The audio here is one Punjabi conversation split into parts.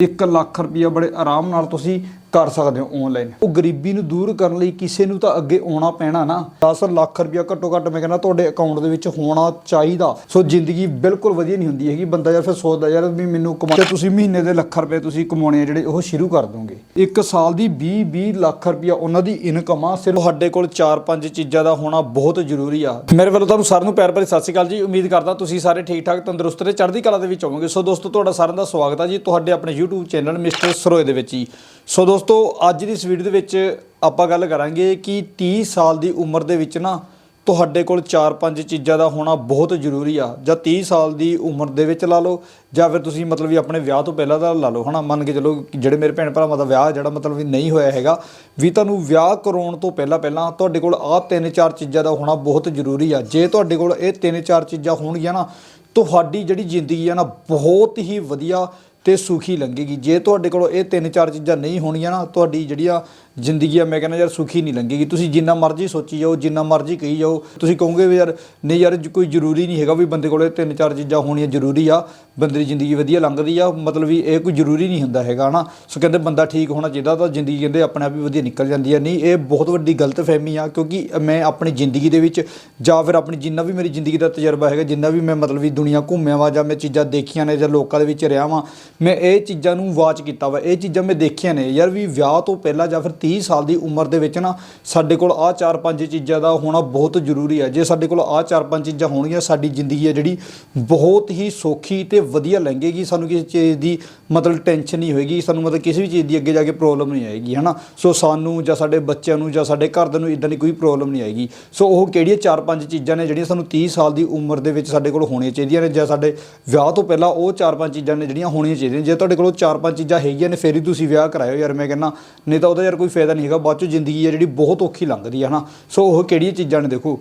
1 ਲੱਖ ਰੁਪਈਆ ਬੜੇ ਆਰਾਮ ਨਾਲ ਤੁਸੀਂ ਕਰ ਸਕਦੇ ਹੋ ਆਨਲਾਈਨ ਉਹ ਗਰੀਬੀ ਨੂੰ ਦੂਰ ਕਰਨ ਲਈ ਕਿਸੇ ਨੂੰ ਤਾਂ ਅੱਗੇ ਆਉਣਾ ਪੈਣਾ ਨਾ। 10 ਲੱਖ ਰੁਪਇਆ ਘੱਟੋ ਘੱਟ ਮੈਂ ਕਹਿੰਦਾ ਤੁਹਾਡੇ ਅਕਾਊਂਟ ਦੇ ਵਿੱਚ ਹੋਣਾ ਚਾਹੀਦਾ। ਸੋ ਜ਼ਿੰਦਗੀ ਬਿਲਕੁਲ ਵਧੀਆ ਨਹੀਂ ਹੁੰਦੀ ਹੈਗੀ। ਬੰਦਾ ਯਾਰ ਫਿਰ ਸੋਚਦਾ ਯਾਰ ਵੀ ਮੈਨੂੰ ਕਮਾ ਤੇ ਤੁਸੀਂ ਮਹੀਨੇ ਦੇ ਲੱਖ ਰੁਪਏ ਤੁਸੀਂ ਕਮਾਉਣੇ ਆ ਜਿਹੜੇ ਉਹ ਸ਼ੁਰੂ ਕਰ ਦੋਗੇ। ਇੱਕ ਸਾਲ ਦੀ 20 20 ਲੱਖ ਰੁਪਇਆ ਉਹਨਾਂ ਦੀ ਇਨਕਮ ਆ। ਸਿਰਫ ਸਾਡੇ ਕੋਲ 4-5 ਚੀਜ਼ਾਂ ਦਾ ਹੋਣਾ ਬਹੁਤ ਜ਼ਰੂਰੀ ਆ। ਮੇਰੇ ਵੱਲੋਂ ਤੁਹਾਨੂੰ ਸਾਰਿਆਂ ਨੂੰ ਪਿਆਰ ਭਰੀ ਸਤਿ ਸ਼੍ਰੀ ਅਕਾਲ ਜੀ। ਉਮੀਦ ਕਰਦਾ ਤੁਸੀਂ ਸਾਰੇ ਠੀਕ ਠਾਕ, ਤੰਦਰੁਸਤ ਤੇ ਚੜ੍ਹਦੀ ਕਲਾ ਦੇ ਵਿੱਚ ਹੋਵੋਗੇ। ਸੋ ਦੋਸਤੋ, ਤੁਹਾਡਾ ਸਾਰਿਆਂ ਦਾ ਸਵਾਗਤ ਆ ਜੀ। ਤੁਹਾਡੇ ਆਪਣੇ YouTube ਚੈਨਲ ਮਿਸਟਰ ਸਰੋਏ ਦੇ ਵਿੱਚ ਜੀ ਸੋ ਦੋਸਤੋ, ਅੱਜ ਦੀ ਇਸ ਵੀਡੀਓ ਦੇ ਵਿੱਚ ਆਪਾਂ ਗੱਲ ਕਰਾਂਗੇ ਕਿ 30 ਸਾਲ ਦੀ ਉਮਰ ਦੇ ਵਿੱਚ ਨਾ ਤੁਹਾਡੇ ਕੋਲ 4-5 ਚੀਜ਼ਾਂ ਦਾ ਹੋਣਾ ਬਹੁਤ ਜ਼ਰੂਰੀ ਆ। ਜਾਂ 30 ਸਾਲ ਦੀ ਉਮਰ ਦੇ ਵਿੱਚ ਲਾ ਲਓ, ਜਾਂ ਫਿਰ ਤੁਸੀਂ ਮਤਲਬ ਵੀ ਆਪਣੇ ਵਿਆਹ ਤੋਂ ਪਹਿਲਾਂ ਦਾ ਲਾ ਲਓ, ਹਨਾ? ਮੰਨ ਕੇ ਚਲੋ ਜਿਹੜੇ ਮੇਰੇ ਭੈਣ ਭਰਾਵਾਂ ਦਾ ਵਿਆਹ, ਜਿਹੜਾ ਮਤਲਬ ਵੀ ਨਹੀਂ ਹੋਇਆ ਹੈਗਾ, ਵੀ ਤੁਹਾਨੂੰ ਵਿਆਹ ਕਰਾਉਣ ਤੋਂ ਪਹਿਲਾਂ ਪਹਿਲਾਂ ਤੁਹਾਡੇ ਕੋਲ ਆਹ ਤਿੰਨ ਚਾਰ ਚੀਜ਼ਾਂ ਦਾ ਹੋਣਾ ਬਹੁਤ ਜ਼ਰੂਰੀ ਆ। ਜੇ ਤੁਹਾਡੇ ਕੋਲ ਇਹ ਤਿੰਨ ਚਾਰ ਚੀਜ਼ਾਂ ਹੋਣਗੀਆਂ ਨਾ, ਤੁਹਾਡੀ ਜਿਹੜੀ ਜ਼ਿੰਦਗੀ ਆ ਨਾ, ਬਹੁਤ ਹੀ ਵਧੀਆ ਤੇ ਸੁਖੀ ਲੰਘੇਗੀ ਜੇ ਤੁਹਾਡੇ ਕੋਲ ਇਹ ਤਿੰਨ ਚਾਰ ਚੀਜ਼ਾਂ ਨਹੀਂ ਹੋਣੀਆਂ ਨਾ, ਤੁਹਾਡੀ ਜਿਹੜੀਆਂ ਜ਼ਿੰਦਗੀ ਆ, ਮੈਂ ਕਹਿੰਦਾ ਯਾਰ ਸੁਖੀ ਨਹੀਂ ਲੰਘੇਗੀ। ਤੁਸੀਂ ਜਿੰਨਾ ਮਰਜ਼ੀ ਸੋਚੀ ਜਾਓ, ਜਿੰਨਾ ਮਰਜ਼ੀ ਕਹੀ ਜਾਓ। ਤੁਸੀਂ ਕਹੋਗੇ ਵੀ ਯਾਰ, ਨਹੀਂ ਯਾਰ, ਕੋਈ ਜ਼ਰੂਰੀ ਨਹੀਂ ਹੈਗਾ ਵੀ ਬੰਦੇ ਕੋਲ ਤਿੰਨ ਚਾਰ ਚੀਜ਼ਾਂ ਹੋਣੀਆਂ ਜ਼ਰੂਰੀ ਆ। ਬੰਦੇ ਦੀ ਜ਼ਿੰਦਗੀ ਵਧੀਆ ਲੰਘਦੀ ਆ, ਮਤਲਬ ਵੀ ਇਹ ਕੋਈ ਜ਼ਰੂਰੀ ਨਹੀਂ ਹੁੰਦਾ ਹੈਗਾ, ਹਨਾ? ਸੋ ਕਹਿੰਦੇ ਬੰਦਾ ਠੀਕ ਹੋਣਾ ਚਾਹੀਦਾ ਤਾਂ ਜ਼ਿੰਦਗੀ ਕਹਿੰਦੇ ਆਪਣੇ ਆਪ ਹੀ ਵਧੀਆ ਨਿਕਲ ਜਾਂਦੀ ਆ। ਨਹੀਂ, ਇਹ ਬਹੁਤ ਵੱਡੀ ਗਲਤਫਹਿਮੀ ਆ, ਕਿਉਂਕਿ ਮੈਂ ਆਪਣੀ ਜ਼ਿੰਦਗੀ ਦੇ ਵਿੱਚ ਜਾਂ ਫਿਰ ਆਪਣੀ ਜਿੰਨਾ ਵੀ ਮੇਰੀ ਜ਼ਿੰਦਗੀ ਦਾ ਤਜਰਬਾ ਹੈਗਾ, ਜਿੰਨਾ ਵੀ ਮੈਂ ਮਤਲਬ ਵੀ ਦੁਨੀਆ ਘੁੰਮਿਆ ਵਾ ਜਾਂ ਮੈਂ ਚੀਜ਼ਾਂ ਦੇਖੀਆਂ ਨੇ ਜਾਂ ਲੋਕਾਂ ਦੇ ਵਿੱਚ ਰਿਹਾ ਵਾਂ, ਮੈਂ ਇਹ ਚੀਜ਼ਾਂ ਨੂੰ ਵਾਚ ਕੀਤਾ ਵਾ। ਇਹ ਚੀਜ਼ਾਂ ਮੈਂ ਦੇਖੀਆਂ ਨੇ। ਯਾਰ ਵੀ ਵਿਆਹ ਤੋਂ ਪਹਿਲਾਂ ਜਾਂ ਫਿਰ 30 ਸਾਲ ਦੀ ਉਮਰ ਦੇ ਵਿੱਚ ਨਾ ਸਾਡੇ ਕੋਲ ਆਹ ਚਾਰ ਪੰਜ ਚੀਜ਼ਾਂ ਦਾ ਹੋਣਾ ਬਹੁਤ ਜ਼ਰੂਰੀ ਹੈ ਜੇ ਸਾਡੇ ਕੋਲ ਆਹ ਚਾਰ ਪੰਜ ਚੀਜ਼ਾਂ ਹੋਣਗੀਆਂ, ਸਾਡੀ ਜ਼ਿੰਦਗੀ ਹੈ ਜਿਹੜੀ ਬਹੁਤ ਹੀ ਸੌਖੀ ਤੇ ਵਧੀਆ ਲੰਘੇਗੀ। ਸਾਨੂੰ ਕਿਸੇ ਚੀਜ਼ ਦੀ ਮਤਲਬ ਟੈਨਸ਼ਨ ਨਹੀਂ ਹੋਏਗੀ, ਸਾਨੂੰ ਮਤਲਬ ਕਿਸੇ ਵੀ ਚੀਜ਼ ਦੀ ਅੱਗੇ ਜਾ ਕੇ ਪ੍ਰੋਬਲਮ ਨਹੀਂ ਆਏਗੀ, ਹਨਾ? ਸੋ ਸਾਨੂੰ ਜਾਂ ਸਾਡੇ ਬੱਚਿਆਂ ਨੂੰ ਜਾਂ ਸਾਡੇ ਘਰਦਿਆਂ ਨੂੰ ਇਦਾਂ ਦੀ ਕੋਈ ਪ੍ਰੋਬਲਮ ਨਹੀਂ ਆਏਗੀ। ਸੋ ਉਹ ਕਿਹੜੀਆਂ ਚਾਰ ਪੰਜ ਚੀਜ਼ਾਂ ਨੇ ਜਿਹੜੀਆਂ ਸਾਨੂੰ 30 ਸਾਲ ਦੀ ਉਮਰ ਦੇ ਵਿੱਚ ਸਾਡੇ ਕੋਲ ਹੋਣੀਆਂ ਚਾਹੀਦੀਆਂ ਨੇ ਜਾਂ ਸਾਡੇ ਵਿਆਹ ਤੋਂ ਪਹਿਲਾਂ ਉਹ ਚਾਰ ਪੰਜ ਚੀਜ਼ਾਂ ਨੇ ਜਿਹੜੀਆਂ ਹੋਣੀਆਂ ਚਾਹੀਦੀਆਂ ਜੇ ਤੁਹਾਡੇ ਕੋਲ ਚਾਰ ਪੰਜ ਚੀਜ਼ਾਂ ਹੈਗੀਆਂ ਨੇ, ਫੇਰ ਹੀ ਤੁਸੀਂ ਵਿਆਹ ਕਰਾਇਓ ਯਾਰ। ਮੈਂ ਕਹਿੰਦਾ, ਨਹੀਂ ਤਾਂ ਉਹਦਾ ਯਾਰ ਕੋਈ ਫਾਇਦਾ ਨਹੀਂ ਹੈਗਾ, ਬਾਅਦ ਚੋਂ ਜ਼ਿੰਦਗੀ ਹੈ ਜਿਹੜੀ ਬਹੁਤ ਔਖੀ ਲੰਘਦੀ ਹੈ ਹਨਾ। ਸੋ ਉਹ ਕਿਹੜੀਆਂ ਚੀਜ਼ਾਂ ਨੇ ਦੇਖੋ।